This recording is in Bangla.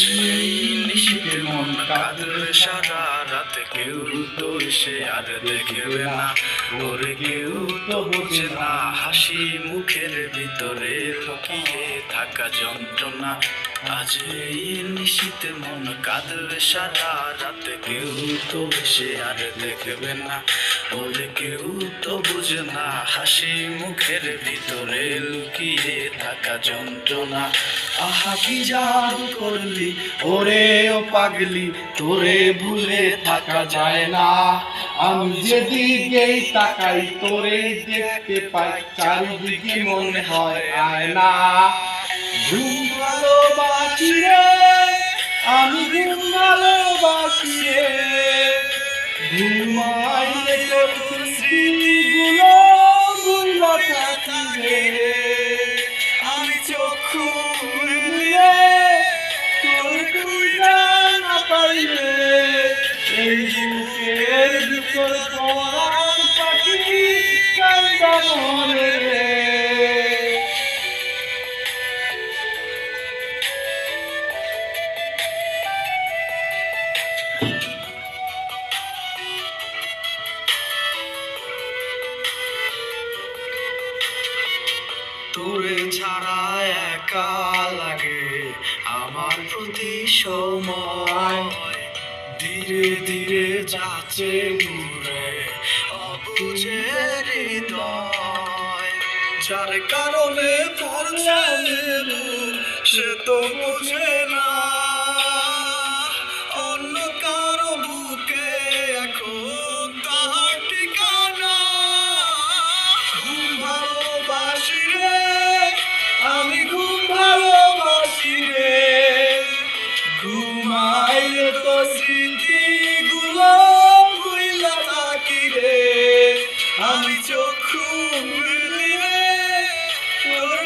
সেই সারা রাত কেউ তো সে আর কেউ তো না, হাসি মুখের ভিতরে লুকিয়ে থাকা যন্ত্রণা। আজ এই নিশীতে মন কাঁদবে সারা রাতে। কেউ তো এসে আর দেখবে না। ওরে কেউ তো বুঝে না। হাসি মুখের ভিতরে লুকিয়ে থাকা যন্ত্রণা। আহা, কি জাদু করলি? ওরে ও পাগলি, তোরে ভুলে থাকা যায় না। আমি যেদিকেই তাকাই, তোরে দেখতে পাই। চারিদিকে মনে হয় আয়না। ঘুম রে আমি ঘুম ভালোবাসি রে ঘুমাইলে তোরে ছাড়া একা লাগে আমার প্রতি সময়। ধীরে ধীরে যাচ্ছে দূরে অবুঝে হৃদয়। যার কারণে পড়ছে সে তো বোঝে মায়ের তো স্মৃতি গুলো থাকি রে? আমি চক্ষু মুড়লে তোর